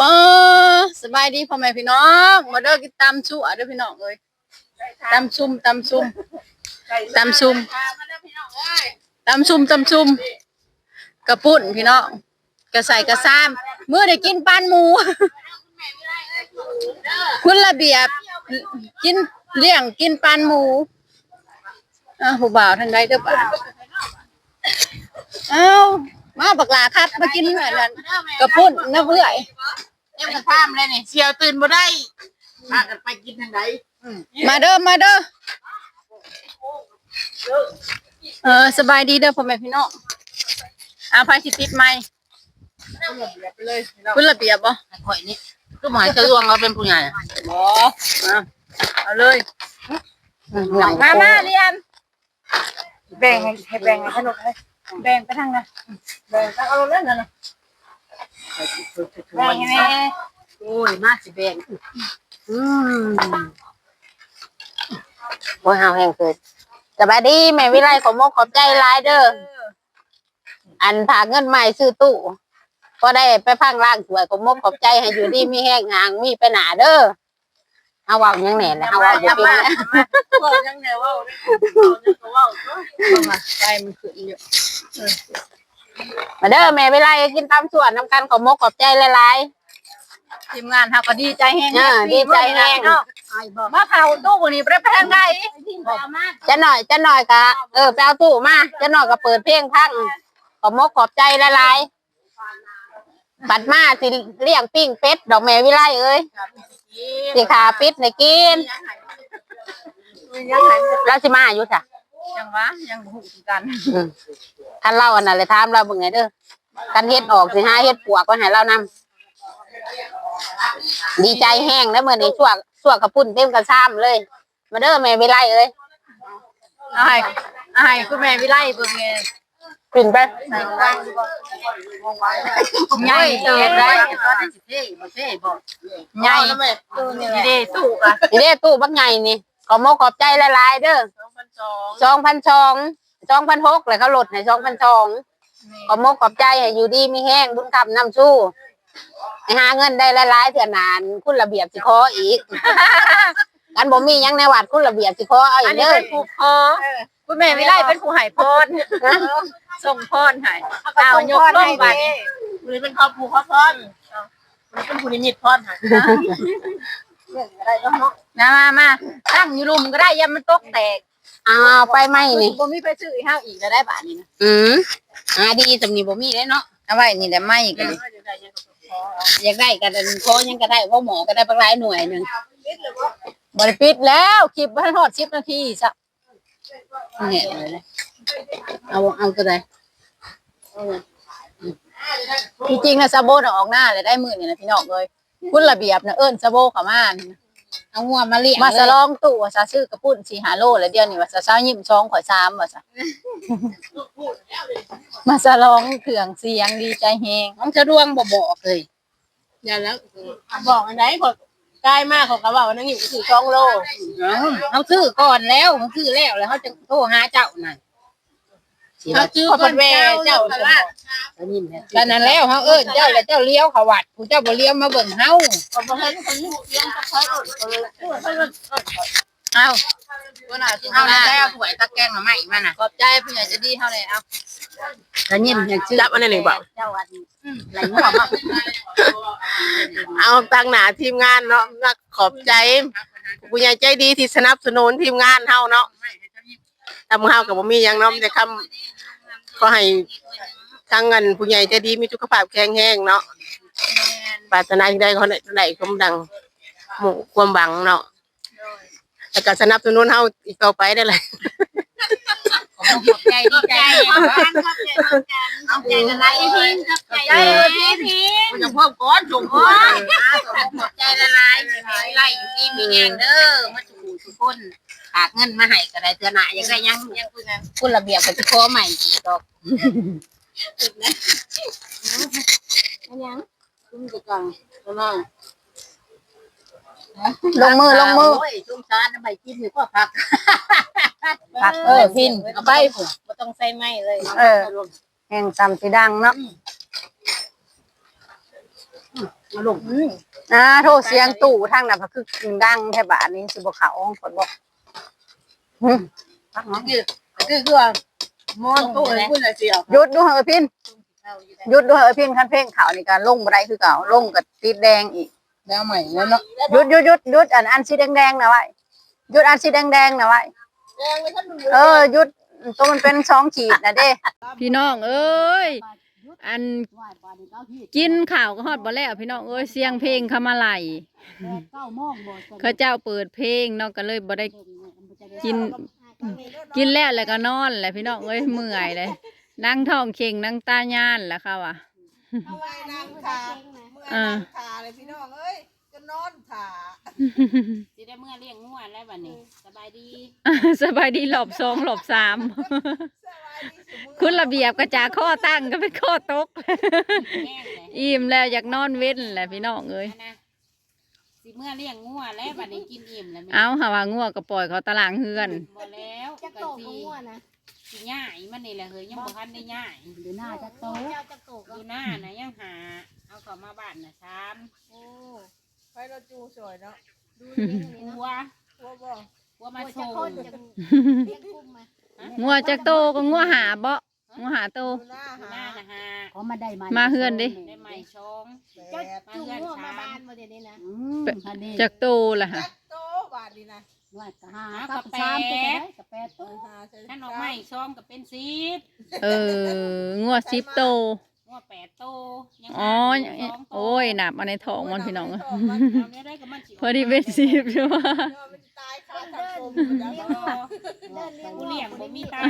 ปอสบายดีพ่อแม่พี่น้อง มาเด้อกินตำชั่วเด้อพี่น้องเอ้ยตำซุ่มตำซุ่มตำซุ่มตำซุ่มตำซุ่มกระปุ่นพี่น้องกระใส่กระซ้ำมื้อได้กินปานหมู คุณระเบียบกินเลี้ยงกินปานหมูอ่าผู้บ่าวทางใดเด้อป่าเอ้า มาบักลาครับ มากินอันนั้นกระปุ่นนะเพื่อยเอ็มกระท่ามเลยนี่เสียวตื่นบ่ได้พากันไปกินทางไหนมาเด้อมาเด้อเออสบายดีเด้อพ่อแม่พี่น้องอาภัยสิติดไหมคุณระเบียบบ่ข่อยนี่ก็หมายจะลวงเราเป็นผู้ใหญ่บ่เอาเลยมามาเรียนแบ่งให้ให้แบ่งให้ขนมให้ แบ่งไปทางนั้นแบ่งเอาลงนั่นน่ะแบ่งให้แม่โอ้ยมาสิแบ่งอืมโอ้ยเฮาแห้งเกิดสบายดีแม่วิไลขอมกขอบใจหลายเด้ออันผากเงินใหม่ซื้อตู้ก็ได้ไปพังล่างสวยขอมกขอบใจให้อยู่ดีมีแห้งหางมีไปหนาเด้อเอาเว่ายังแหน่เลยเอาเว่าบ่เป็นแล้วเว้ายังไงเว้าได้เว้ายังก็เว้ามาใจมันขึ้นอยู่ มาเด้อแม่เวลากินตามส่วนน้ำกันขอมกขอบใจหลายทีมงานเฮาก็ดีใจแฮงๆเออดีใจแห้งเนาะมาเผาตู้วันนี้บ่ได้ไปทางใดจะหน่อยจะหน่อยกะเออไปเอาตู้มาจะหน่อยก็เปิดเพลงพังขอมกขอบใจหลายๆบัดมาสิเลี้ยงปิ้งเป็ดดอกแม่วิไลเอ้ยสิขาปิดในกินแล้วสิมาอยู่จ้ะ ยังวะยังบ่ฮู้คือกันอืมคันเล่าอันนั้นเลยถามเราเบิ่งไงเด้อกันเฮ็ดออกสิหาเฮ็ดปวกก็ให้เรานำดีใจแห้งแล้วมื้อนี้ช่วงช่วงกระปุ่นเต็มกระซ้ำเลย มาเด้อแม่วิไลเอ้ยเอาให้เอาให้คุณแม่วิไลเบิ่งแม่ขึ้นไปใหญ่เติบได้เท่บ่เท่บ่ใหญ่นี่เด้ตู้อะนี่เด้ตู้บักใหญ่นี่ขอมกขอบใจหลายๆเด้อ 2,200สองพันสองสองพันหกเลยเขาลดให้สองพันสองขอมกขอบใจให้อยู่ดีมีแห้งบุญคำนำสู้ให้หาเงินได้หลายๆเถื่อนานคุณระเบียบสิขออีกกันบ่มีหยังในวัดคุณระเบียบสิขอเอาอัอีนกนี้เด้อเป็นผู้คอคุณแม่วิไลเป็นผู้ให้พรส่งพรให้เอายกลงบัดหรือเป็นครอบครัวครอบพรหรือเป็นผู้นิมิตพรค่ะนะมามาตั้งอยู่รุมก็ได้อย่ามันตกแตก เอาไปไหมนี่บ่มีไปซื้อให้เฮาอีกแล้วได้บาดนี้นะอืมอ่าดีสำนีบ่มีได้เนาะเอาไว้นี่แหละไม่กันอยากได้กันขอยังก็ได้ว่าหมอก็ได้ปักหลายหน่วยหนึงบ่ได้ปิดแล้วคลิปบ่ทันฮอด10นาทีซะเนี่ยเอาเอาตัวใดที่จริงน่ะซาโบน่ะออกหน้าเลยได้มื้อนี่นะพี่น้องเอ้ยคุณระเบียบน่ะเอิ้นซาโบเข้ามานี่นะ เอางัวมาเลี้ยงมาสเลยลองตู้ว่าซะซื้อกระปุ่น4 5โลแล้วเดี๋ยวนี้ว่าซะเช้ายิ้มช่องข่อย3ว่าซะมาสลองเครื่องเสียงดีใจแฮงน้องจะดวงบ่บอกเลยอย่าแล้วบอกอันไหนขอยใกล้มากเขาก็ว่าวันนั้นอยู่คือ2โลเอาเขาซื้อก่อนแล้วเขาซื้อแล้วแล้วเขาจะโทรหาเจ้าน่ะ เขาชื่อคนแม่เจ้าสว่าตอนนั้นแล้วเขาเอิ้นเจ้าแล้วเจ้าเลี้ยวเขาวัดผู้เจ้าบ่เลี้ยวมาเบิ่งเฮาเขาบอกให้คนอยู่เลี้ยงเขาเออเขาเลยเขาเลยเอ้าตัวหน้าที่เอาเขาแล้วได้แล้วถวยตะแกรงมาใหม่มาน่ะขอบใจผู้ใหญ่ใจะดีเท่าไหร่เอาแล้วยิ้มอยากซื้อจับอันนั้นหนึ่งเปล่าเจ้าอันไหลหัวมาเอาตั้งหนาทีมงานเนาะนักขอบใจผู้ใหญ่ใจดีที่สนับสนุนทีมงานเฮาเนาะ ทำเฮากับบ่มีหยังเนาะแต่คำก็ให้ทางเงินผู้ใหญ่ใจดีมีสุขภาพแข็งแรงเนาะปรารถนาที่ได้เขาได้ความดังหมู่ความหวังเนาะแล้วก็สนับสนุนเฮาอีกต่อไปได้เลยขอบใจดีใจเอาใจละลายทิ้งใจละลายทิ้งจะเพิ่มก้อนจงโอ้ยขอบใจละลายไล่อยู่ที่มีแรงเด้อมาสู่ ทุกคนฝากเงินมาให้ก็ได้เตือนหน้ายังได้ยังยังคุณระเบียบกับที่ขอใหม่อีกดอกลงมือลงมือโยชุ่มช้าน้ำใบกินหรือว่าผักผักเออพินเอาไปผมไม่ต้องใส่ไม้เลยเออ แห่งซ้ำสีดังเนาะเอา ลงอ่าโทษเสียงตู่ทางน่ะก็คือดังแท้บาดนี้สิบ่เข้าห้องคนบ่หึคือคือคือว่ามอนตู้ให้คุณน่ะสิเอาหยุดดูเหอะพินหยุดดูเหอะพินคันเพลงเขานี่ก็ลงบ่ได้คือเก่าลงก็ติดแดงอีกแล้วใหม่แล้วเนาะหยุดหยุดหยุดหยุดอันอันสีแดงๆนะไว้หยุดอันสีแดงๆนะไว้เออหยุดตัวมันเป็นสองขีดนะเด้พี่น้องเอ้ย อันกินข้าวก็ฮอดบ่แล้วพี่น้องเอ้ยเสียงเพลงเข้ามาไหลเขาเจ้าเปิดเพลงเนาะก็เลยบ่ได้กิน กินแล้วแล้วก็นอนแหละพี่น้องเอ้ยเมื่อยเลย นั่งท้องเข่งนั่งตาย่านแหละค่ะว่ะเอาไว้นางขาเมื่อยอ่านางขาเลยพี่น้องเอ้ยจะ นอนขาสิได้เมื่อเลี้ยงงัวแล้วบัดนี้ สบายดีสบายดีหลบสองหลบสามสบายดีสิมื้อคุณระเบียบก็จากข้อตั้งก็เป็นข้อตกแห้งเลยอิ่มแล้วอยากนอนเว้นแหละพี่น้องเอ้ยอันนะสิเมื่อเลี้ยงงัวแล้วบัดนี้กินอิ่มแล้วแม่เอาหาว่างัวก็ปล่อยเขาตารางเฮือน บ่แล้วก็สิสิย่ายมันนี่แหละเฮ้ยยังบ่ทันได้ย่ายดูหน้าจะโตอยู่หน้าน่ะยังหา เอาเข้ามาบ้านน่ะสาม ไปเราจูสวยเนาะหัวหัวบ่หัวมาส่งงัวจักโตก็งัวหาบ่งัวหาโตดูหน้าอยู่หาหน้าน่ะหาเขามาได้มามาเฮือนดิได้ใหม่ชงแปดมาเฮือนสามอืมอันนี้จักโตล่ะฮะจักโตบาทนี่นะว่าจะหากับสามเป็นไงกับแปดเอตัวอหาใส่ท่านออกใหม่ชงก็เป็นสิบเอองัวสิบโต งัวแปดโตยังอ๋อหาสงโตโอ้ยหนับมาในท้องมันพี่น้องเอ้ยเอามันเอาเนี่ยได้ก็มันสิพอดีเป็นสิบใช่ไหมเอามันตายคาสังคมอยู่แล้วบ่เนาะกูเลี้ยงบ่มีตาย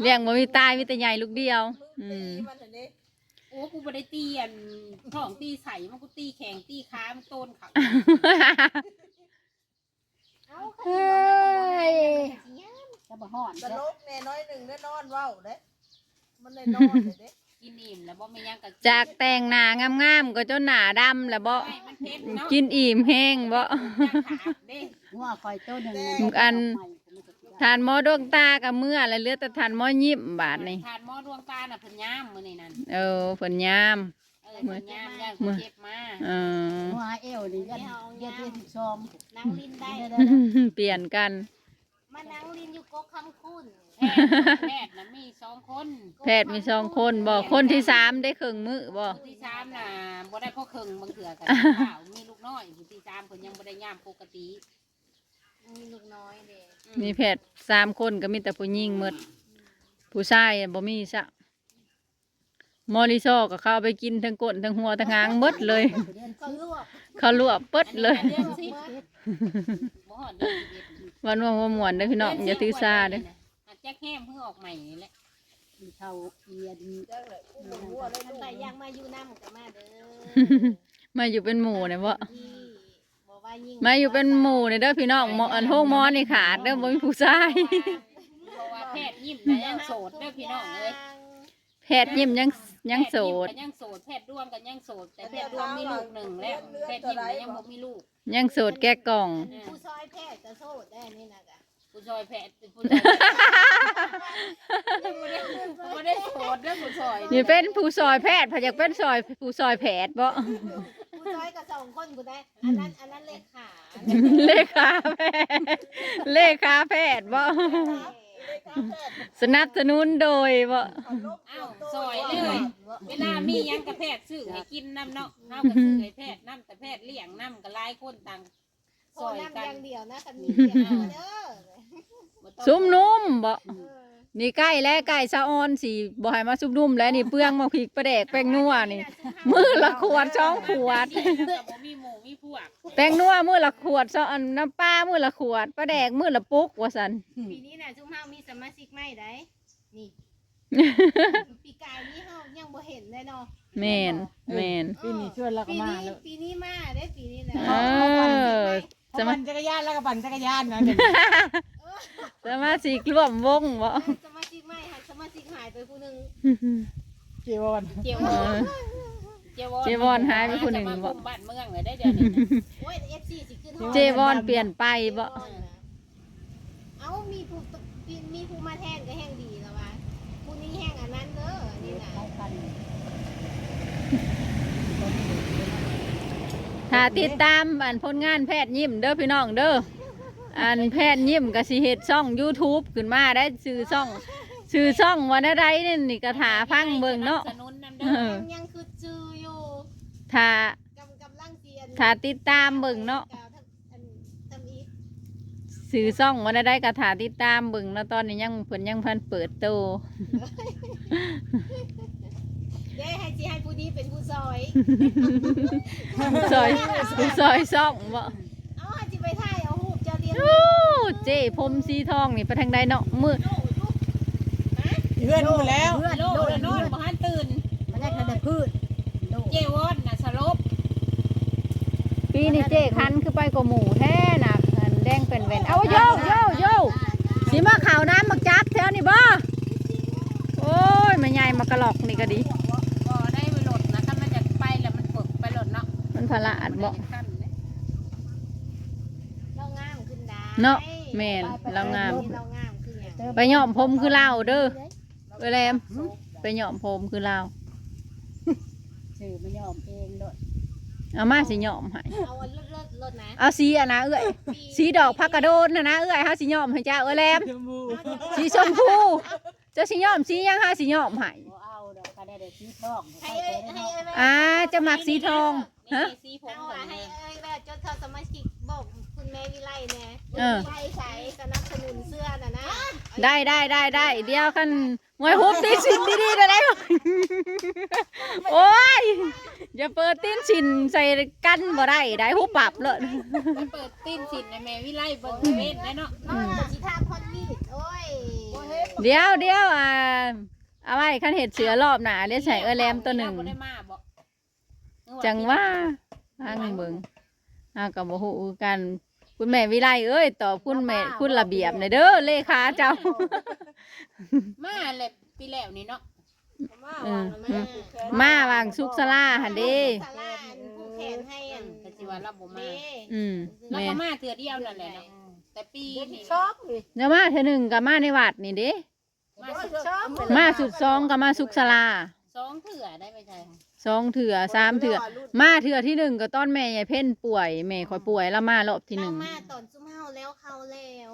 เลี้ยงบ่มีตายมีแต่ใหญ่ลูกเดียว อืมตีมันเห็นดิโอ้กูบ่ได้ตีอันท้องตีใส่มันกูตีแข็งตีขามันโตนเขาเฮ้ยจะบ่ห่อนตเด้ลอกแน่น้อยหนึ่งได้นอนเว้าเด้มันได้นอนเลยเด้ กินอิ่มแล้วบ่มีหยังก็จากแต่งหน้างามๆก็จนหน้าดำแล้วบ่ไม่มันเผ็ดเนาะกินอิ่มแห้งบ่จังขาดเด้งัวคอยโตหนึ่งอัน ทานหมอดวงตากับเมื่อแล้วเหลือแต่ทานหมอยิ้มบาดนี่ทานหม้อดวงตาน่ะเพิ่นย่ามมื้อนี้นั่นเออเพิ่นยาม เออเพิ่นย่ามย่างเพิ่นเจ็บมาเอองัวเอวนี่ยันยันที่สิบสองนางลินได้ เปลี่ยนกัน มานางลินอยู่กกคำคุณ แพทย์แพทย์น่ะมีสองคนแพทย์มีสองคนบอกคนที่สามได้ครึ่งมือบอกผู้ที่สามน่ะบ่ได้พ่อครึ่งบางเถื่อกันข้าวมีลูกน้อยผู้ที่สามเพิ่นยังบ่ได้ย่ามปกติมีลูกน้อยเด็กอืมีแพทย์สามคนก็มีแต่ผู้หญิงหมด ผู้ชายบ่มีซะมอริโซก็เข้าไปกินทั้งก้นทั้งหัวทั้งหางหมดเลยก็ลวกเขาลวกเปิดเลยอันนี้เดือนสิบบ่ฮอดเดือนสิบเอ็ดวันว่าบ่ม่วนเด้อพี่น้องอย่าถือซาเด้ออา จจะแห้มเพิ่งออกใหม่นี่แหละเท่าเอียนจังเลยอุ้มหัวเลยมันลูกแต่ยังมาอยู่น้ำกับมาเด้อมาอยู่เป็นหมู่เนี่ยบ่ที่บอกว่ายิ่งมาอยู่เป็นหมู่เนี่ยเด้อพี่น้องหมออันโฮงหมอนี่ขาดเด้อบ่มีผู้ชายเพราะว่าแพทย์ยิ้มแต่ยังโสดเด้อพี่น้องเอ้ยแพทย์ยิ้มยังยังโสด แพทย์ยิ้มก็ยังโสดแพทย์ดวงก็ยังโสด แต่แพทย์ดวงมีลูกหนึ่งแล้วแพทย์ยิ้มก็ยังบ่มีลูกยังโสดแก้กล่อง ผู้ซอยแพทย์จะโซ่ได้นี่นะกะ ผู้ชอยแพทย์ผู้ชอยได้บ่ได้โสดเด้อผู้ชอยนี่เป็นผู้ซอยแพทย์พอยากเป็นซอยผู้ซอยแพทย์บ่ ผู้ซอยกับสองคนกูได้ อันนั้นอันนั้นเลขาเลขาแพทย์เลขาแพทย์บ่สนับสนุนโดยบ่อ้าวซอยเลยเวลามีหยังกับแพทย์ซื้อให้กินน้ำเนาะเฮาก็ซื้อให้แพทย์น้ำแต่แพทย์เลี้ยงน้ำก็หลายคนต่างซอยน้ำกัอย่างเดียวนะคันมีเสียงเด้อ ซุ่มนุ่มบ่เออนี่ใกล้แล้วใกล้สะออนสิบ่ให้มาซุ่มนุ่มแล้วนี่เปลืองมาพริกปลาแดกแป้งนัวนี่ มือละขวดสองขวดแล้วก็บ่มีหมู่มีพวกแป้งนัวมือละขวดซออันน้ำปลามือละขวดปลาแดกมือละปุกว่าซั่นปีนี้น่ะซุมเฮามีสมาชิกใหม่ได้นี่ปีกายนี้เฮายังบ่เห็นเลยเนาะแม่นแม่นปีนี้ชวนเราก็ปีมานี้แล้วปีนี้มาได้ปีนี้นะเออ จะปั่นจักรยานแล้วก็ปั่นจักรยานนะเดี๋ยว สมาชิกร่วมวงบ่สมาชิกใหม่หันสมาชิกหายไปผู้หนึงจีวรเจียวเออเจียวเจียวอนหายไปคนหนึ่งบ่บ่ บ้านเมืองเลยได้เดี๋ยวนี้นะโอ้ย FC สิขึ้นฮอดเจวอนเปลี่ยนไปบ่ เอ้ามีผู้มีผู้มาแทนก็แห้งดีแล้ววะผู้นี้แห้งอันนั้นเด้อนี่น่ะเขาคันเถ้าติดตามอันผลงานแพทย์ยิ้มเด้อพี่น้องเด้อ อันแพทย์ยิ้มก็สิเฮ็ดช่อง YouTube ขึ้นมาได้ชื่อช่องชื่อช่องวันใดนี่นี่ก็ถาพังเบิ่งเนาะ สนุนนำเด้อยังยังคือจืออยู่ถ้ากำกำลังเสียนถ้าติดตามเบิ่งเนาะกล่าวทำอันทำอีกสื่อช่องวันใดก็ถาติดตามเบิ่งเนาะตอนนี้ยังเพิ่นยังพันเปิดโตเย้ให้จีให้ผู้ดีเป็นผู้ซอย ซอยซอยซ่องบ่เอาให้จีไปถ่ายเอาหูป เจ้าเรียนโอ้เจ้ผมสีทองนี่ไปทางใดเนาะมืดเพื่อนหมดแล้วเพื่อนโลดนอนบ่ทันตื่นมันได้ทันแต่พืชเจวอนน่ะสลบปีนี้เจ้คันคือไปกว่าหมูแท้น่ะอันแดงเป็นเวนเอาโยโยโยสิมาข่าวน้ำมักจักแถวนี่บ่โอ้ยมาใหญ่มากระหลอกนี่ก็ดีบ่ได้ไปโหลดนะถ้ามันอยากไปแล้วมันฝึกไปโหลดเนาะมันพละอัดบ่ เรางามขึ้นได้ เนาะแม่นเรางาม เรางามขึ้นอย่างไปย่อมผมคือลาวเด้อเออแลมไปย่อมผมคือลาวสื่อมันยอมเองด้วยเอามาสิย่อมให้เอาอันเลิศเลิศเลิศนะเอาสีอะนะเอ้ยสีดอกพักกระโดนนะนะเอ้ยเฮาสิย่อมให้เจ้าเออแลมชมพูสีชมพูเจะสิย่อมสีหยังเฮาสิย่อมให้บ่เอาดอกก็ได้แต่สีทองให้เอ้ยให้เอ้ยอ่าจะมักสีทองฮะสีผมเอาอะให้เอ้ยแบบจนเขาสมาชิกบอก คุณแม่วิไลแน่เออใช้ใช้สนับสนุนเสื้อน่ะนะได้ได้ได้ได้เดี๋ยวคันมวยฮุบตีนชินดีๆได้ไหมโอ้ยอย่าเปิดตีนชินใส่กันบ่ได้ได้ฮุบปรับเลยไปเปิดตีนสินในแม่วิไลเบิ่งเว้นได้เนาะน้อยสิทาพอนมีดโอ้ยเดี๋ยวเดี๋ยวอ่าเอาไว้คันเห็ดเสือรอบหนาเดี๋ยวใส่เออแรมตัวหนึ่งบ่ได้มาบ่จังว่าทางเบิงอากับบ่ฮู้กัน คุณแม่วิไลเอ้ยตอบคุณแม่คุณระเบียบหน่อยเด้อเลขาเจ้า มาเลยปีแล้วนี่เนาะอืมอืมมาวางซุกสลาหันเด้สลาอันผู้แขนให้อันก็สิว่าเราบ่มาอืมเราแม่ก็มาเทื่อเดียวนั่นแหละเนาะแต่ปีนี้ชอบเลยเดี๋ยวมาเทอหนึ่งกับมาในวัดนี่เด้มาสุดชอบมาสุดซองกับมาซุกสลาสองเทื่อได้ไหมใช่ สองเถื่อสามเถื่อมาเถื่อที่หนึ่งก็ตอนแม่ยายเพ่นป่วยแม่คอยป่วยแล้วมารอบที่หเรานึ่ง มาตอนซุ่มเฮาแล้วเข้าแล้ว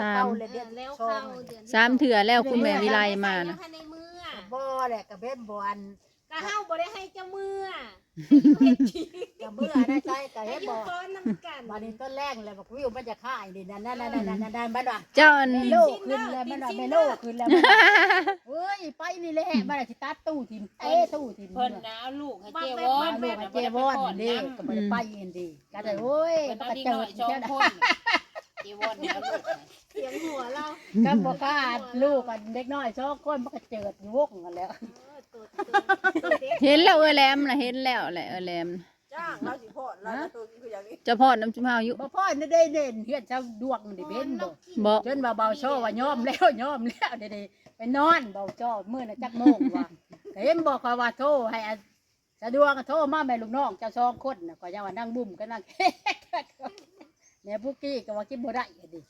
สาม เดือนแล้วเข้าเดือนสามเถื่อแล้วคุณแม่วิไลมานะในเมื่อบ่แหละกับเบ็ดบอน ก็เฮาบ่ได้ให้เจ้าเมื่อกับเมื่อได้ใจกับให้เฮ็ดอยู่บ่ก้อนน้ำกันวันนี้ต้นแรกเลยบอกวิวมันจะฆ่าอีนี่นั่นนั่นนั่นนั่นนั่นนั่นบ้านว่าเจ้าอันเมโลขึ้นแล้วมันว่าเมโลขึ้นแล้วเฮ้ยไปนี่แหละมันสิตัดตู้ทิมเต้ตู้ทิมเพิ่นนะเอาลูกให้เจ้วอบ้านนลูกเจวอนนี่ก็บ่ได้ไปเองดีก็ได้โอ้ยเพิ่นมันเอาก็ดีเจิหน่อดยสองเจ้าคนเจวอนเนี่ยเอาลูกเสียงหัวเราก็บ่กล้าลูกกันเด็กน้อยสองคนมันก็เจิดวกกันแล้ว เห็นแล้วเออแหลมนะเห็นแล้วแหละเออแหลมจ้างเราสิโพดเราตัวคืออย่างนี้เจะพอดน้ำจุ่มเฮาอยู่บ่พ่อได้ได้เด่นเฮือนเจ้าดวงนี่เบ้นบ่บ่จนว่าเบาโชว่ายอมแล้วยอมแล้วเดี๋ยวนี้ไปนอนเบาโชมื้อน่ะจักโมงว่าก็เห็นบอกว่าว่าโทรให้อันสะดวกก็โทรมาแม่ลูกน้องเจ้าสองคนน่ะก็ยังว่านั่งบุ่มก็นั่ง แม่ผู้กี้ก็ว่ากินบ่ได้อะดิ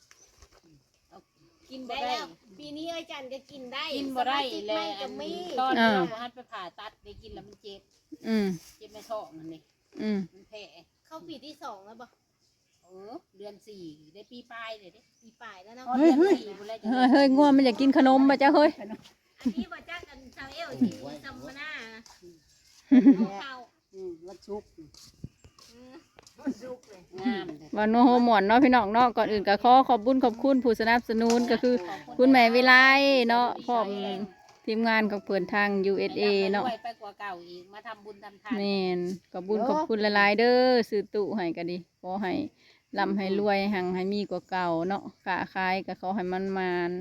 กินได้แล้วปีนี้ไอ้จันก็กินได้กินบ่ได้สแล้มาชิกไม่ก็มีตอนเราหันไปผ่าตัดได้กินแล้วมันเจ็บอืมเจ็บในท้องมันนี่อืมมันแผลเข้าปีที่สองแล้วบ่เออเดือนสี่ได้ปีปลายเลยเด้ปีป่ายแล้วเนาะเดือนสี่บุญแล้วจะเฮ้ยเฮ้ยง่วงมันอยากกินขนมป่ะจ้าเฮ้ยอันนี้บ่จักกันชาวเอลที่ซัมมนาเอาเข้าอืมวันศุกร์งามเลย วันโนโฮหมวนเนาะพี่น้องเนาะก่อนอื่นก็ขอขอบบุญขอบคุณผู้สนับสนุนก็คือคุณแม่วิไลเนาะพร้อมทีมงานของเพื่อนทาง USA เนาะไปกว่าเก่าอีกมาทำบุญทำทานแม่นขอบบุญขอบคุณหลายๆเด้อซื้อตู้ให้ก็ดีขอให้ร่ำให้รวยหังให้มีกว่าเก่าเนาะค้าขายก็ขอให้มันมาน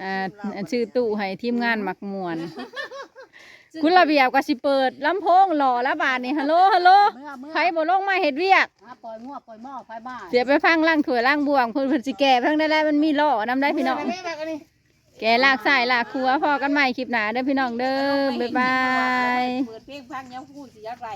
อ่าอันชื่อตู้ให้ทีมงานหมักมวน คุณระเบียบก็สิเปิดลำโพงหล่อแล้วบาทนี่ฮัลโหลฮัลโหลเมื่อเมื่อใครบ่ลงมาเฮ็ดเวียกอะปล่อยงัวปล่อยหม้อไฟบ้านเสียไปพังล่างถ้วยล่างบวงเพิ่นเพิ่นสิแก่เพิ่งได้แล้วมันมีล้อนำได้พี่น้องแม่แม่กันนี่แก่ลากสายลากครัวพอกันใหม่คลิปหน้าเด้อพี่น้องเด้อบ๊ายบาย เปิดเพลงฟังยังพูดสิยักไร